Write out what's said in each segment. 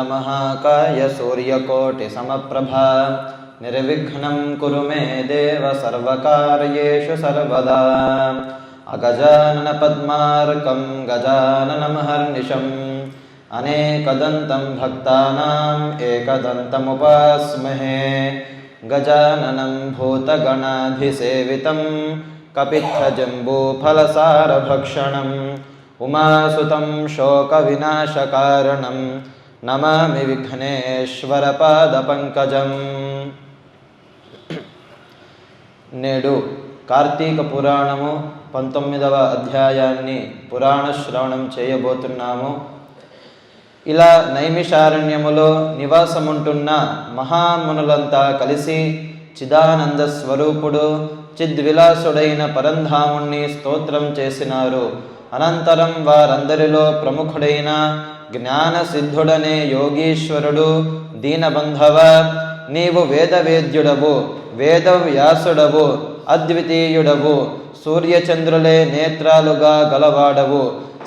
वक्रतुण्डमहाकाय सूर्यकोटिसमप्रभा निर्विघ्नं कुरु मे देव सर्वकार्येषु सर्वदा। अगजाननपद्मार्कं गजाननमहर्निशम्। अनेकदन्तं भक्तानाम् एकदन्तमुपास्महे। गजाननं भूतगणाधिसेवितं कपित्थजम्बूफलसारभक्षणम्। उमासुतं शोकविनाशकारणं నమామి విఘ్నేశ్వర పాద పంకజం నేడు కార్తీక పురాణము పంతొమ్మిదవ అధ్యాయాన్ని పురాణ శ్రవణం చేయబోతున్నాము. ఇలా నైమిషారణ్యములో నివాసముంటున్న మహామునులంతా కలిసి చిదానంద స్వరూపుడు చిద్విలాసుడైన పరంధాముణ్ణి స్తోత్రం చేసినారు. అనంతరం వారందరిలో ప్రముఖుడైన జ్ఞాన సిద్ధుడనే యోగీశ్వరుడు దీనబంధవ నీవు వేదవేద్యుడవు వేదవ్యాసుడవు అద్వితీయుడవు సూర్యచంద్రులే నేత్రాలుగా గలవాడవు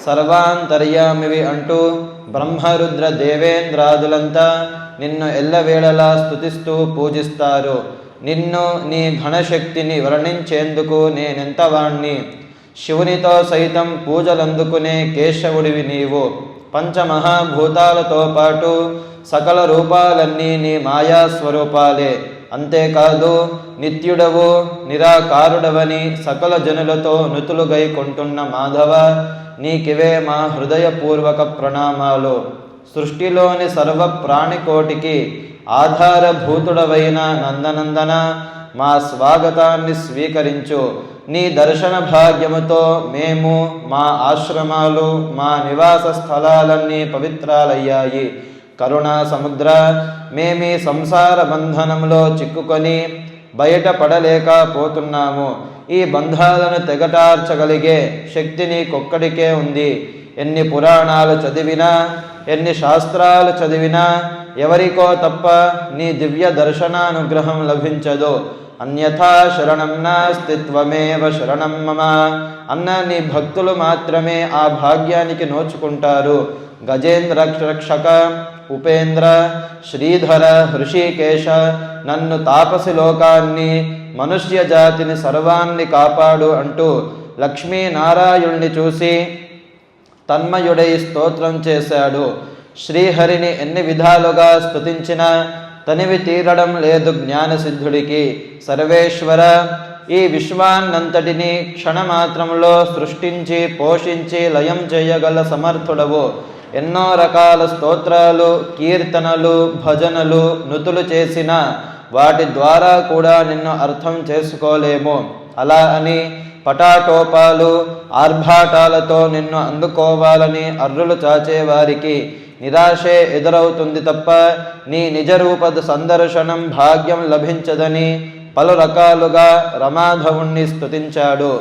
సర్వాంతర్యామివి అంటూ బ్రహ్మరుద్ర దేవేంద్రాదులంతా నిన్ను ఎల్లవేళలా స్తుతిస్తూ పూజిస్తారు నిన్ను నీ ఘనశక్తిని వర్ణించేందుకు నేనెంతవాణ్ణి శివునితో సైతం పూజలందుకునే కేశవుడివి నీవు పంచమహాభూతాలతో పాటు సకల రూపాలన్నీ నీ మాయా స్వరూపాలే. అంతేకాదు నిత్యుడవు నిరాకారుడవని సకల జనులతో నుతులుగై కొంటున్న మాధవ నీకివే మా హృదయపూర్వక ప్రణామాలు. సృష్టిలోని సర్వ ప్రాణికోటికి ఆధారభూతుడవైన నందనందన మా స్వాగతాన్ని స్వీకరించు. నీ దర్శన భాగ్యముతో మేము మా ఆశ్రమాలు మా నివాస స్థలాలన్నీ పవిత్రాలయ్యాయి. కరుణా సముద్ర మేమీ సంసార బంధనంలో చిక్కుకొని బయటపడలేకపోతున్నాము ఈ బంధాలను తెగటార్చగలిగే శక్తి నీకొక్కడికే ఉంది. ఎన్ని పురాణాలు చదివినా ఎన్ని శాస్త్రాలు చదివినా ఎవరికో తప్ప నీ దివ్య దర్శనానుగ్రహం లభించదు. అన్యథా శరణం నాస్తి త్వమేవ శరణం మమ. అన్న నీ భక్తులు మాత్రమే ఆ భాగ్యానికి నోచుకుంటారు. గజేంద్ర రక్షక ఉపేంద్ర శ్రీధర హృషికేశ నన్ను తాపసి లోకాన్ని మనుష్య జాతిని సర్వాన్ని కాపాడు అంటూ లక్ష్మీనారాయణుణ్ణి చూసి తన్మయుడై స్తోత్రం చేశాడు. శ్రీహరిని ఎన్ని విధాలుగా స్తుతించినా తనివి తీరడం లేదు జ్ఞానసిద్ధుడికి. సర్వేశ్వర ఈ విశ్వాన్నంతటిని క్షణమాత్రంలో సృష్టించి పోషించి లయం చేయగల సమర్థుడవు. ఎన్నో రకాల స్తోత్రాలు కీర్తనలు భజనలు నుతులు చేసిన వాటి ద్వారా కూడా నిన్ను అర్థం చేసుకోలేము. అలా అని పటాటోపాలు ఆర్భాటాలతో నిన్ను అందుకోవాలని అర్రులు చాచేవారికి నిరాశే ఎదురవుతుంది తప్ప నీ నిజరూపద సందర్శనం భాగ్యం లభించదని పలు రకాలుగా రమాధవుణ్ణి స్తుతించాడు.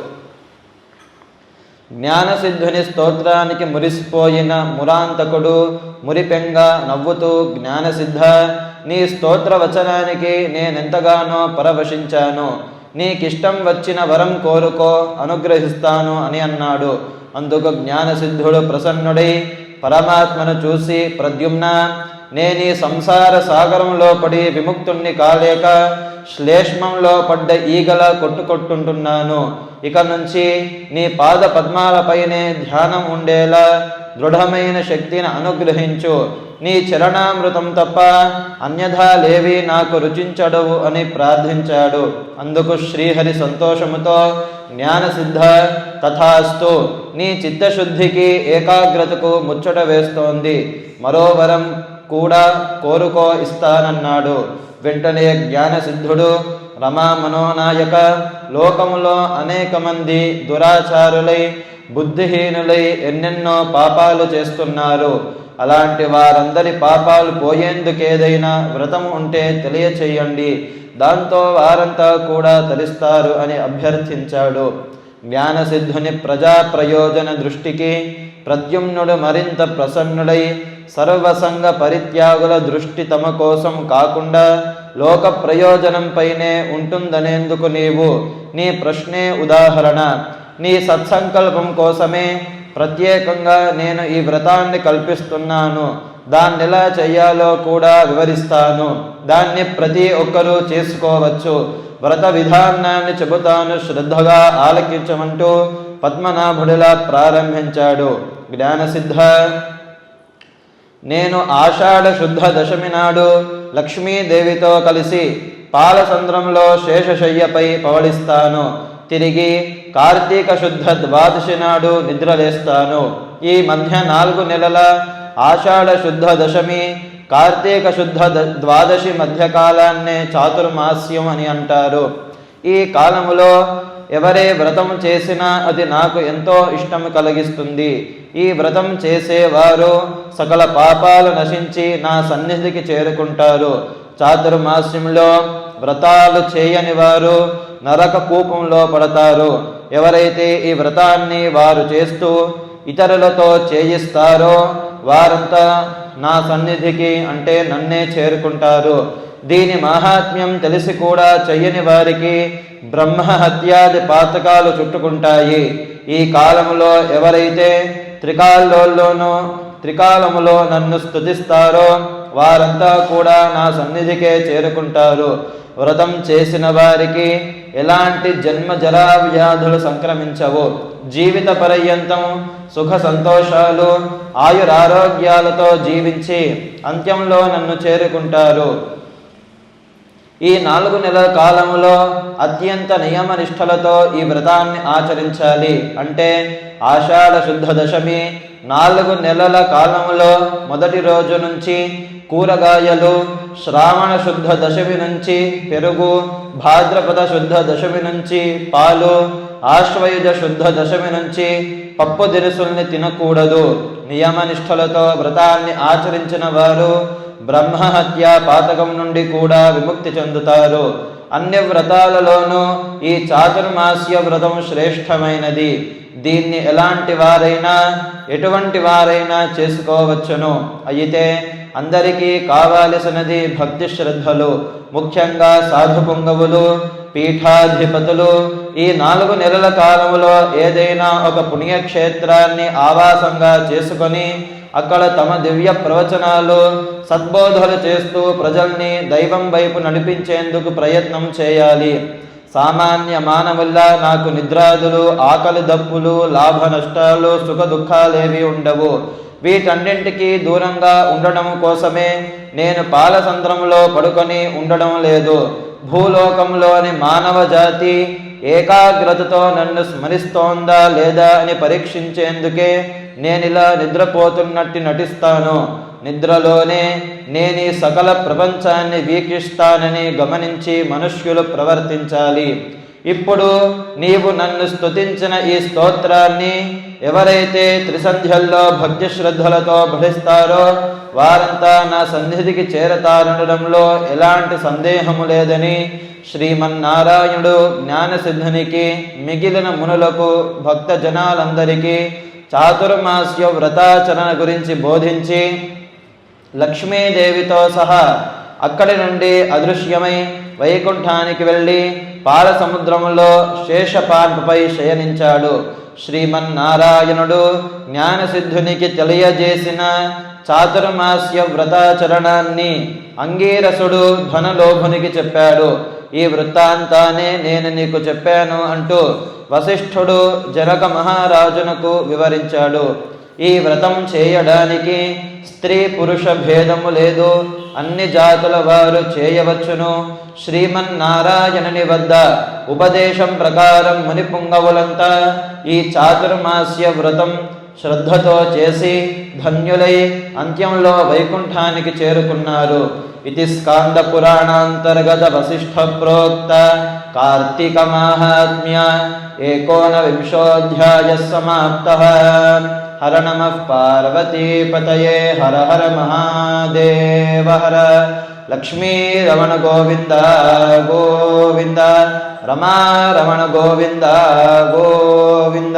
జ్ఞానసిద్ధుని స్తోత్రానికి మురిసిపోయిన మురాంతకుడు మురిపెంగ నవ్వుతూ జ్ఞానసిద్ధ నీ స్తోత్ర వచనానికి నేనెంతగానో పరవశించాను. నీకిష్టం వచ్చిన వరం కోరుకో అనుగ్రహిస్తాను అని అన్నాడు. అందుకు జ్ఞానసిద్ధుడు ప్రసన్నుడై పరమాత్మను చూసి ప్రద్యుమ్న నేనీ సంసార సాగరంలో పడి విముక్తుణ్ణి కాలేక శ్లేష్మంలో పడ్డ ఈగల కొట్టుకొట్టుంటున్నాను. ఇక నుంచి నీ పాద పద్మాలపైనే ధ్యానం ఉండేలా దృఢమైన శక్తిని అనుగ్రహించు. నీ చరణామృతం తప్ప అన్యథా లేవి నాకు రుచించడవు అని ప్రార్థించాడు. అందుకు శ్రీహరి సంతోషముతో జ్ఞానసిద్ధ తథాస్తు నీ చిత్తశుద్ధికి ఏకాగ్రతకు ముచ్చట వేస్తోంది. మరో వరం కూడా కోరుకో ఇస్తానన్నాడు. వెంటనే జ్ఞానసిద్ధుడు రమా మనోనాయక లోకములో అనేక మంది దురాచారులై బుద్ధిహీనులై ఎన్నెన్నో పాపాలు చేస్తున్నారు. అలాంటి వారందరి పాపాలు పోయేందుకేదైనా వ్రతం ఉంటే తెలియచేయండి. దాంతో వారంతా కూడా తరిస్తారు అని అభ్యర్థించాడు. జ్ఞానసిద్ధుని ప్రజా ప్రయోజన దృష్టికి ప్రద్యుమ్నుడు మరింత ప్రసన్నుడై సర్వసంగ పరిత్యాగుల దృష్టి తమ కోసం కాకుండా లోక ప్రయోజనంపైనే ఉంటుందనేందుకు నీవు నీ ప్రశ్నే ఉదాహరణ. నీ సత్సంకల్పం కోసమే ప్రత్యేకంగా నేను ఈ వ్రతాన్ని కల్పిస్తున్నాను. దాన్ని ఎలా చెయ్యాలో కూడా వివరిస్తాను. దాన్ని ప్రతి ఒక్కరూ చేసుకోవచ్చు. వ్రత విధానాన్ని చెబుతాను. శ్రద్ధగా ఆలకించమంటూ పద్మనాభుడిలా ప్రారంభించాడు. జ్ఞానసిద్ధ. నేను ఆషాఢ శుద్ధ దశమి నాడు లక్ష్మీదేవితో కలిసి పాలసంద్రంలో శేషశయ్యపై పవళిస్తాను. తిరిగి కార్తీక శుద్ధ ద్వాదశి నాడు నిద్రలేస్తాను. ఈ మధ్య నాలుగు నెలల ఆషాఢ శుద్ధ దశమి కార్తీక శుద్ధ ద్వాదశి మధ్యకాలాన్నే చాతుర్మాస్యం అని అంటారు. ఈ కాలములో ఎవరే వ్రతం చేసినా అది నాకు ఎంతో ఇష్టం కలిగిస్తుంది. ఈ వ్రతం చేసేవారు సకల పాపాలు నశించి నా సన్నిధికి చేరుకుంటారు. చాతుర్మాస్యంలో వ్రతాలు చేయని వారు నరక కూపంలో పడతారు. ఎవరైతే ఈ వ్రతాన్ని వారు చేస్తూ ఇతరులతో చేయిస్తారో వారంతా నా సన్నిధికి అంటే నన్నే చేరుకుంటారు. దీని మాహాత్మ్యం తెలిసి కూడా చెయ్యని వారికి బ్రహ్మ హత్యాది పాతకాలు చుట్టుకుంటాయి. ఈ కాలంలో ఎవరైతే త్రికాల్లోనూ త్రికాలములో నన్ను స్థుతిస్తారో వారంతా కూడా నా సన్నిధికే చేరుకుంటారు. వ్రతం చేసిన వారికి ఎలాంటి జన్మ జరా వ్యాధులు సంక్రమించవు. జీవిత పర్యంతం సుఖ సంతోషాలు ఆయురారోగ్యాలతో జీవించి అంత్యంలో నన్ను చేరుకుంటారు. ఈ నాలుగు నెలల కాలంలో అత్యంత నియమ నిష్ఠలతో ఈ వ్రతాన్ని ఆచరించాలి. అంటే ఆషాఢ శుద్ధ దశమి నాలుగు నెలల కాలంలో మొదటి రోజు నుంచి కూరగాయలు శ్రావణ శుద్ధ దశమి నుంచి పెరుగు భాద్రపద శుద్ధ దశమి నుంచి పాలు ఆశ్వయుజ శుద్ధ దశమి నుంచి పప్పు దినుసుల్ని తినకూడదు. నియమనిష్టలతో వ్రతాన్ని ఆచరించిన వారు బ్రహ్మహత్య పాతకం నుండి కూడా విముక్తి చెందుతారు. అన్ని వ్రతాలలోనూ ఈ చాతుర్మాస్య వ్రతం శ్రేష్టమైనది. దీన్ని ఎలాంటి వారైనా ఎటువంటి వారైనా చేసుకోవచ్చును. అయితే అందరికీ కావాల్సినది భక్తి శ్రద్ధలు. ముఖ్యంగా సాధు పొంగవులు పీఠాధిపతులు ఈ నాలుగు నెలల కాలంలో ఏదైనా ఒక పుణ్యక్షేత్రాన్ని ఆవాసంగా చేసుకొని అక్కడ తమ దివ్య ప్రవచనాలు సద్బోధలు చేస్తూ ప్రజల్ని దైవం వైపు నడిపించేందుకు ప్రయత్నం చేయాలి. సామాన్య మానవుల్లా నాకు నిద్రాదులు ఆకలి దప్పులు లాభ నష్టాలు సుఖ దుఃఖాలేవి ఉండవు. వీటన్నింటికి దూరంగా ఉండడం కోసమే నేను పాలసంద్రంలో పడుకొని ఉండడం లేదు. భూలోకంలోని మానవ జాతి ఏకాగ్రతతో నన్ను స్మరిస్తోందా లేదా అని పరీక్షించేందుకే నేనిలా నిద్రపోతున్నట్టు నటిస్తాను. నిద్రలోనే నేను ఈ సకల ప్రపంచాన్ని వీక్షిస్తానని గమనించి మనుష్యులు ప్రవర్తించాలి. ఇప్పుడు నీవు నన్ను స్తుతించిన ఈ స్తోత్రాన్ని ఎవరైతే త్రిసంధ్యల్లో భక్తి శ్రద్ధలతో భరిస్తారో వారంతా నా సన్నిధికి చేరతారనడంలో ఎలాంటి సందేహము లేదని శ్రీమన్నారాయణుడు జ్ఞానసిద్ధునికి మిగిలిన మునులకు భక్త జనాలందరికీ చాతుర్మాస్య వ్రతాచరణ గురించి బోధించి లక్ష్మీదేవితో సహా అక్కడి నుండి అదృశ్యమై వైకుంఠానికి వెళ్ళి పాల సముద్రంలో శేషపాన్పై శయనించాడు. శ్రీమన్నారాయణుడు జ్ఞానసిద్ధునికి తెలియజేసిన చాతుర్మాస్య వ్రతాచరణాన్ని అంగీరసుడు ధనలోభునికి చెప్పాడు. ఈ వృత్తాంతానే నేను నీకు చెప్పాను అంటూ వశిష్ఠుడు జనక మహారాజునకు వివరించాడు. ఈ వ్రతం చేయడానికి స్త్రీ పురుష భేదము లేదు. అన్ని జాతుల వారు చేయవచ్చును. శ్రీమన్నారాయణుని వద్ద ఉపదేశం ప్రకారం మునిపుంగవులంతా ఈ చాతుర్మాస్య వ్రతం శ్రద్ధతో చేసి ధన్యులై అంత్యంలో వైకుంఠానికి చేరుకున్నారు. इति स्कान्दपुराणान्तर्गतवसिष्ठप्रोक्त कार्तिकमाहात्म्य एकोनविंशोऽध्यायः समाप्तः। हर नमः पार्वतीपतये हर हर महादेव हर। लक्ष्मीरमणगोविन्द गोविन्द। रमा रमणगोविन्द गोविन्द।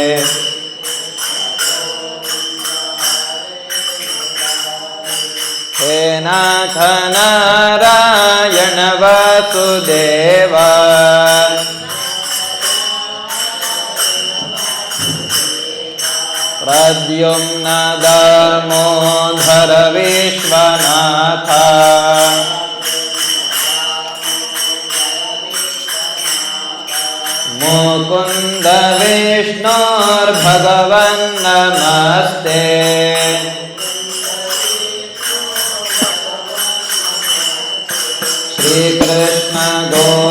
नाथ नारायण नारायणवदेवा प्रद्युम्न दामोधर विश्वनाथ। मुकुन्द दमो नमस्ते। Shri Krishna Go.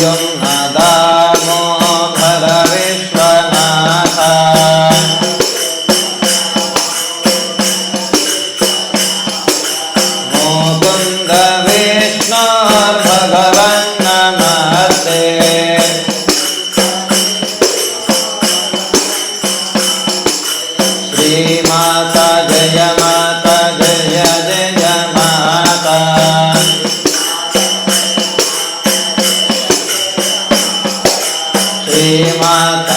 Young माता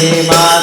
你把。